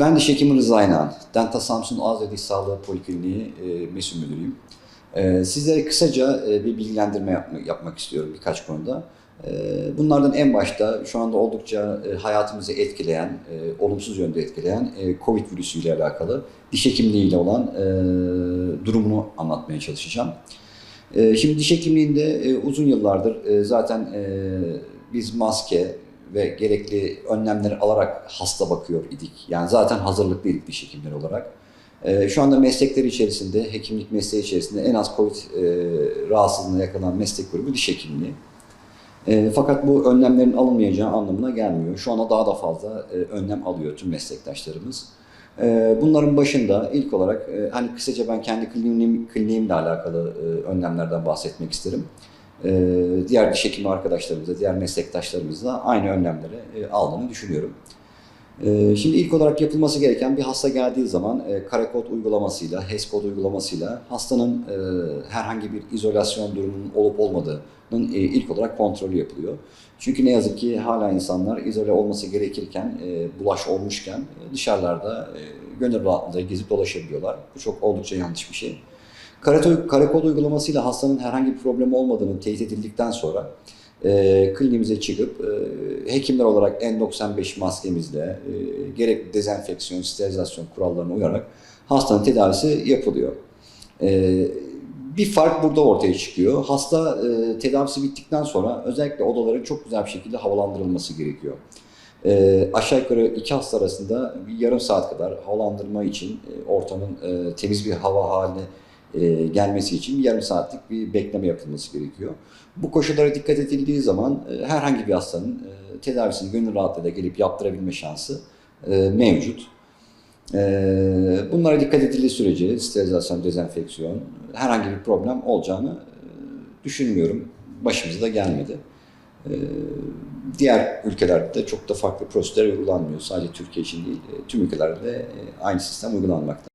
Ben diş hekimi Rıza İnan. Denta Samsun Ağız ve Diş Sağlığı Polikliniği e, mesul müdürüyüm. E, sizlere kısaca e, bir bilgilendirme yapma, yapmak istiyorum birkaç konuda. E, bunlardan en başta şu anda oldukça e, hayatımızı etkileyen, e, olumsuz yönde etkileyen e, COVID virüsüyle alakalı diş hekimliğiyle olan e, durumunu anlatmaya çalışacağım. E, şimdi diş hekimliğinde e, uzun yıllardır e, zaten e, biz maske ve gerekli önlemleri alarak hasta bakıyor idik. Yani zaten hazırlıklıydık diş hekimleri olarak. E, şu anda meslekleri içerisinde, hekimlik mesleği içerisinde en az COVID e, rahatsızlığına yakalanan meslek grubu diş hekimliği. E, fakat bu önlemlerin alınmayacağı anlamına gelmiyor. Şu anda daha da fazla e, önlem alıyor tüm meslektaşlarımız. E, bunların başında ilk olarak e, hani kısaca ben kendi kliniğim, kliniğimle alakalı e, önlemlerden bahsetmek isterim. E, diğer diş hekimi arkadaşlarımızla, diğer meslektaşlarımızla aynı önlemleri e, aldığını düşünüyorum. E, şimdi ilk olarak yapılması gereken bir hasta geldiği zaman e, kare kod uygulamasıyla, HES kod uygulamasıyla hastanın e, herhangi bir izolasyon durumunun olup olmadığının ilk olarak kontrolü yapılıyor. Çünkü ne yazık ki hala insanlar izole olması gerekirken, bulaş olmuşken dışarılarda gönül rahatlığıyla gezip dolaşabiliyorlar. Bu çok oldukça yanlış bir şey. Kod uygulamasıyla hastanın herhangi bir problemi olmadığını teyit edildikten sonra e, kliniğimize çıkıp e, hekimler olarak N95 maskemizle e, gerek dezenfeksiyon, sterilizasyon kurallarına uyarak hastanın tedavisi yapılıyor. E, bir fark burada ortaya çıkıyor. Hasta e, tedavisi bittikten sonra özellikle odaların çok güzel bir şekilde havalandırılması gerekiyor. E, aşağı yukarı iki hasta arasında bir yarım saat kadar havalandırma için e, ortamın e, temiz bir hava haline e, gelmesi için yarım saatlik bir bekleme yapılması gerekiyor. Bu koşullara dikkat edildiği zaman e, herhangi bir hastanın e, tedavisini gönül rahatlığıyla gelip yaptırabilme şansı e, mevcut. E, bunlara dikkat edildiği sürece sterilizasyon, dezenfeksiyon herhangi bir problem olacağını e, düşünmüyorum. Başımıza da gelmedi. E, diğer ülkelerde de çok da farklı prosedürler uygulanmıyor. Sadece Türkiye için değil, e, tüm ülkelerde de e, aynı sistem uygulanmakta.